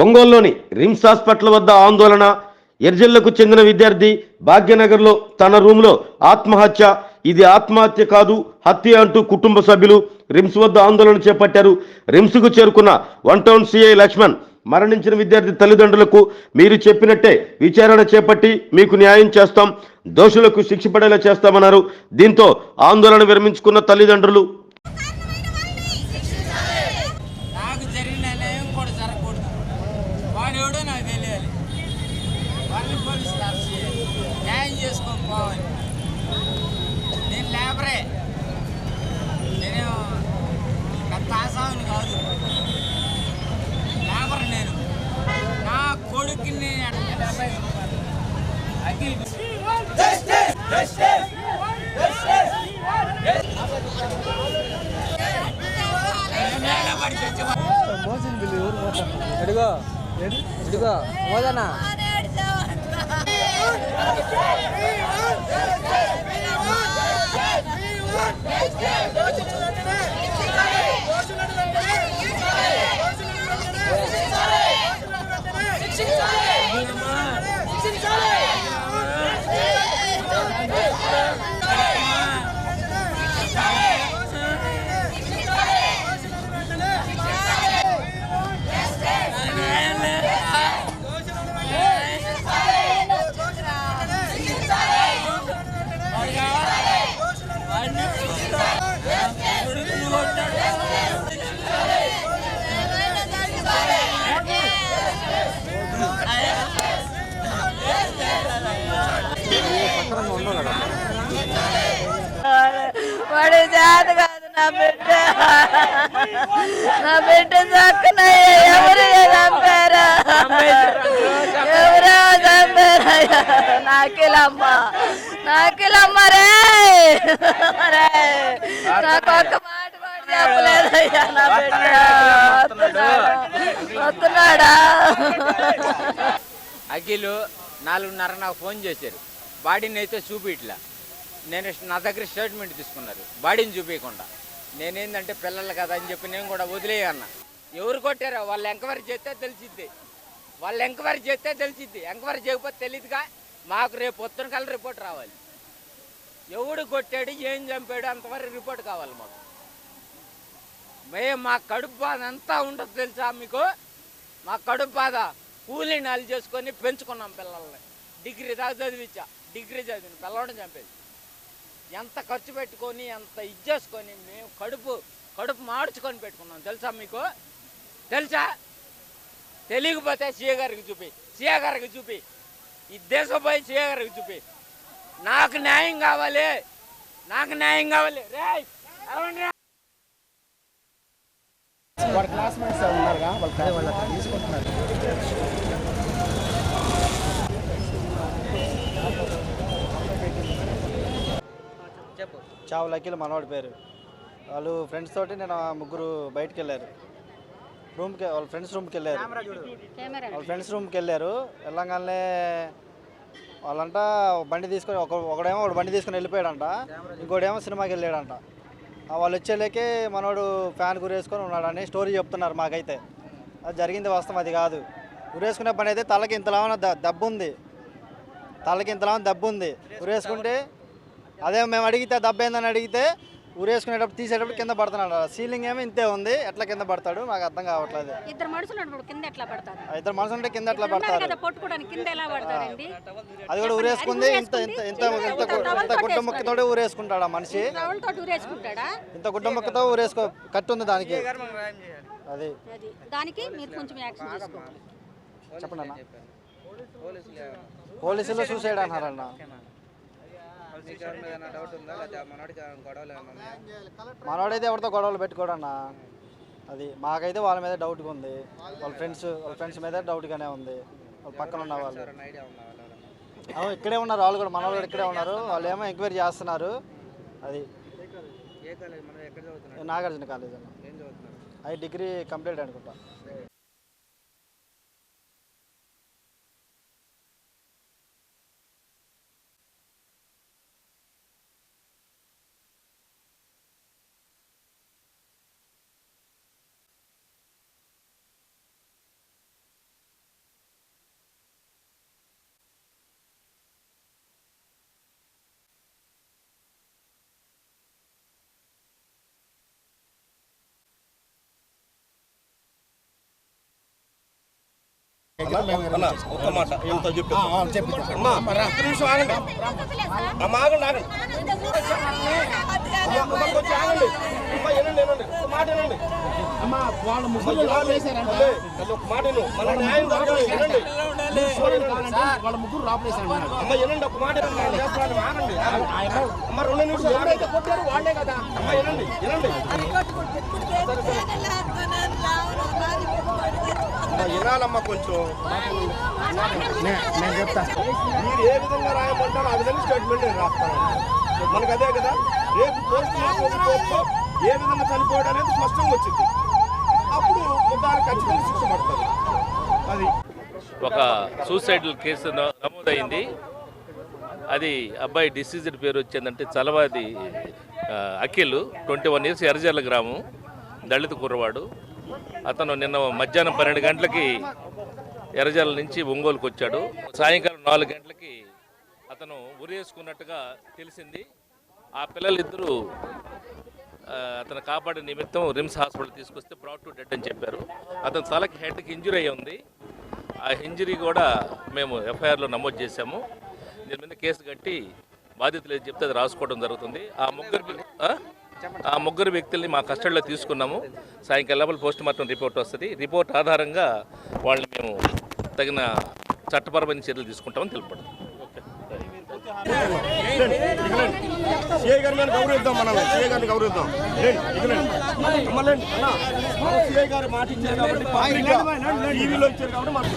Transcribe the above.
ఒంగోలులోని RIMS hospital వద్ద ఆందోళన. ఎర్జల్లకు చెందిన విద్యార్థి భాగ్యనగర్లో తన రూమ్లో ఆత్మహత్య. ఇది ఆత్మహత్య కాదు హత్య అంటూ కుటుంబ సభ్యులు రిమ్స్ వద్ద ఆందోళన చేపట్టారు. రిమ్స్కు చేరుకున్న వన్ టౌన్ సిఐ లక్ష్మణ్ మరణించిన విద్యార్థి తల్లిదండ్రులకు మీరు చెప్పినట్టే విచారణ చేపట్టి మీకు న్యాయం చేస్తాం దోషులకు శిక్ష పడేలా చేస్తామన్నారు. దీంతో ఆందోళన విరమించుకున్న తల్లిదండ్రులు నాకు జరిగిన అన్యాయం కూడా జరగకూడదు వాడు ఎవడో నాకు తెలియాలి. వాళ్ళని పోలీసులు అరెస్ట్ చేయాలి. న్యాయం చేసుకొని పోవాలి. నేను లేబరే. నేను పెద్ద ఆసామిని కాదు. లేబర్ నేను. నా కొడుకుని అఖిల్ నేలబడి చచ్చిపో ఇదిగో ఓదనా మోదనా జాత కాదు నా బిడ్డ. నా బిడ్డ చక్కనయ్య ఎవరు చంపారా ఎవరో చంపారయ్యా నాకిలమ్మ. నాకిలమ్మ రే. నాకు ఒక్క మాట కూడా చెప్పలేదయ్యా నా బిడ్డ. వస్తున్నాడా? అఖిలు నాలుగున్నర నాకు ఫోన్ చేశారు. బాడీని అయితే చూపిట్లా. నేను నా దగ్గర స్టేట్మెంట్ తీసుకున్నారు. బాడీని చూపించకుండా నేనేందంటే పిల్లలు కదా అని చెప్పి నేను కూడా వదిలేయన్నా ఎవరు కొట్టారో వాళ్ళు ఎంక్వైరీ చేస్తే తెలిసిద్ది. వాళ్ళు ఎంక్వైరీ చేస్తే తెలిసిద్ది. ఎంక్వైరీ చేయకపోతే తెలియదుగా మాకు రేపు పొద్దున కల రిపోర్ట్ రావాలి. ఎవడు కొట్టాడు ఏం చంపాడు అంతవరకు రిపోర్ట్ కావాలి మాకు. మేము మా కడుపు బాధ అంతా ఉండదు తెలుసా మీకు? మా కడుపు బాధ కూలీ నాలు చేసుకొని పెంచుకున్నాం పిల్లల్ని. డిగ్రీ దాకా చదివించా డిగ్రీ చదివిన పిల్లవాడిని చంపేది ఎంత ఖర్చు పెట్టుకొని ఎంత ఇది చేసుకొని మేము కడుపు కడుపు మార్చుకొని పెట్టుకున్నాం. తెలుసా మీకు? తెలుసా? తెలియకపోతే సీఏ గారికి చూపి. సీఏ గారికి చూపి. ఈ దేశం పోయి సీఏ గారికి చూపి. నాకు న్యాయం కావాలి. నాకు న్యాయం కావాలి. రే వాళ్ళ క్లాస్మేట్స్ ఉన్నారుగా? వాళ్ళ వాళ్ళ తీసుకుంటున్నారు. చెప్పు చావు లక్కీలు మనవాడి పేరు. వాళ్ళు ఫ్రెండ్స్ తోటి నేను ఆ ముగ్గురు బయటికి వెళ్ళారు రూమ్కి వాళ్ళ ఫ్రెండ్స్ రూమ్కి వెళ్ళారు వాళ్ళ ఫ్రెండ్స్ రూమ్కి వెళ్ళారు వెళ్ళంగానే వాళ్ళంట బండి తీసుకొని ఒక ఒకడేమో ఒక బండి తీసుకొని వెళ్ళిపోయాడంట. ఇంకోటేమో సినిమాకి వెళ్ళాడంట. ఆ వాళ్ళు వచ్చేలేకే మనోడు ఫ్యాన్ గురేసుకొని ఉన్నాడని స్టోరీ చెప్తున్నారు మాకైతే. అది జరిగింది వాస్తవం అది కాదు. ఉరేసుకునే పని అయితే తలకి ఇంతలా దెబ్బ ఉంది తలకి ఇంతలా దెబ్బ ఉంది ఉరేసుకుంటే అదే మేము అడిగితే దెబ్బ ఏందని అడిగితే ఉరేసుకునేటప్పుడు తీసేటప్పుడు కింద పడుతున్నాడు. సీలింగ్ ఏమో ఇంతే ఉంది. ఎట్లా కింద పడతాడు? నాకు అర్థం కావట్లేదు. ఇద్దరు మనుషులు ఉన్నప్పుడు కింద ఎట్లా పడతారు? ఆ ఇద్దరు మనుషులు ఉంటే కింద ఎట్లా పడతారు? కదా పట్టుకోవడానికి కింద ఎలా పడతారండి? అది కూడా ఉరేసుకుంది ఇంత ఇంత ఇంత ఇంత ఇంత గుడ్డ ముక్కతోటి ఊరేసుకుంటాడు ఆ మనిషి. ఇంత గుడ్డ ముక్కతో ఊరేసుకో కట్టు ఉంది దానికి అది. అది. దానికి మీరు కొంచెం యాక్షన్ తీసుకోవాలి చెప్పండి అన్న. పోలీసులు సూసైడ్ అన్నారన్న. మనోడైతే ఎవరితో గొడవలు పెట్టుకోడన్న? అది మాకైతే వాళ్ళ మీద డౌట్గా ఉంది. వాళ్ళ ఫ్రెండ్స్ వాళ్ళ ఫ్రెండ్స్ మీద డౌట్గానే ఉంది. వాళ్ళ పక్కన ఉన్న వాళ్ళు. అవును ఇక్కడే ఉన్నారు వాళ్ళు కూడా. మన వాళ్ళు కూడా ఇక్కడే ఉన్నారు. వాళ్ళు ఏమో ఎంక్వైరీ చేస్తున్నారు. అది. నాగార్జున కాలేజ్ అన్న. అది డిగ్రీ కంప్లీట్ అనుకుంటా. ఒక్క మాట ఎంత చెప్పు నిమిషం ఆగండి. అమ్మ ఆగండి ఆగండి. కొంచెం ఆగండి. అమ్మ వినండి వినండి. ఒక్క మాట వినండి. అమ్మ వాళ్ళ ముగ్గురు అదే, అది ఒక్క మాట విను. మన న్యాయం జరగాలి వినండి. వాళ్ళ ముగ్గురు లోపలేశారంట అమ్మ వినండి ఒక్క మాట వినండి. నేను చేస్తాను, ఆగండి. అమ్మ రెండు నిమిషాలు ఆగండి. కొట్టారో వాళ్ళే కదా. అమ్మ వినండి వినండి. వినాలమ్మా కొంచెం. నేను చెప్తా. మీరు ఏ విధంగా రాయమంటారో ఆ విధంగా స్టేట్మెంట్ నేను రాస్తాను. మనకు అదే కదా? రేపు ఏ విధంగా చనిపోయాడు అనేది స్పష్టంగా వచ్చింది. అప్పుడు దానికి ఖచ్చితంగా శిక్ష పడుతుంది. అది. ఒక సూసైడ్ కేసు నమోదైంది. అది అబ్బాయి డిసీజ్డ్ పేరు వచ్చిందంటే Chalavadi Akhil twenty one years Errajarla గ్రామం దళిత కుర్రవాడు. అతను నిన్న మధ్యాహ్నం పన్నెండు గంటలకి ఎర్రజల నుంచి ఒంగోలుకు వచ్చాడు. సాయంకాలం నాలుగు గంటలకి అతను ఉరేసుకున్నట్టుగా తెలిసింది. ఆ పిల్లలిద్దరూ అతను కాపాడే నిమిత్తం రిమ్స్ హాస్పిటల్ తీసుకొస్తే బ్రాడ్ టు డెడ్ అని చెప్పారు. అతని తలకి హెడ్కి ఇంజురీ అయి ఉంది. ఆ ఇంజరీ కూడా మేము ఎఫ్ఐఆర్లో నమోదు చేశాము. దీని మీద కేసు కట్టి బాధితులు ఏది చెప్తే అది రాసుకోవడం జరుగుతుంది. ఆ ముగ్గురు వ్య- ఆ? ముగ్గురు వ్యక్తుల్ని మా కస్టడీలో తీసుకున్నాము. సాయంకాలం పోస్ట్ మార్టం రిపోర్ట్ వస్తుంది. రిపోర్ట్ ఆధారంగా వాళ్ళని మేము తగిన చట్టపరమైన చర్యలు తీసుకుంటామని తెలుపడం సిఐ గారి మీద గౌరవిద్దాం మనం సిఐ గారిని గౌరవిద్దాం సిఐ గారు మాట ఇచ్చారు కాబట్టి టీవీలో ఇచ్చారు కాబట్టి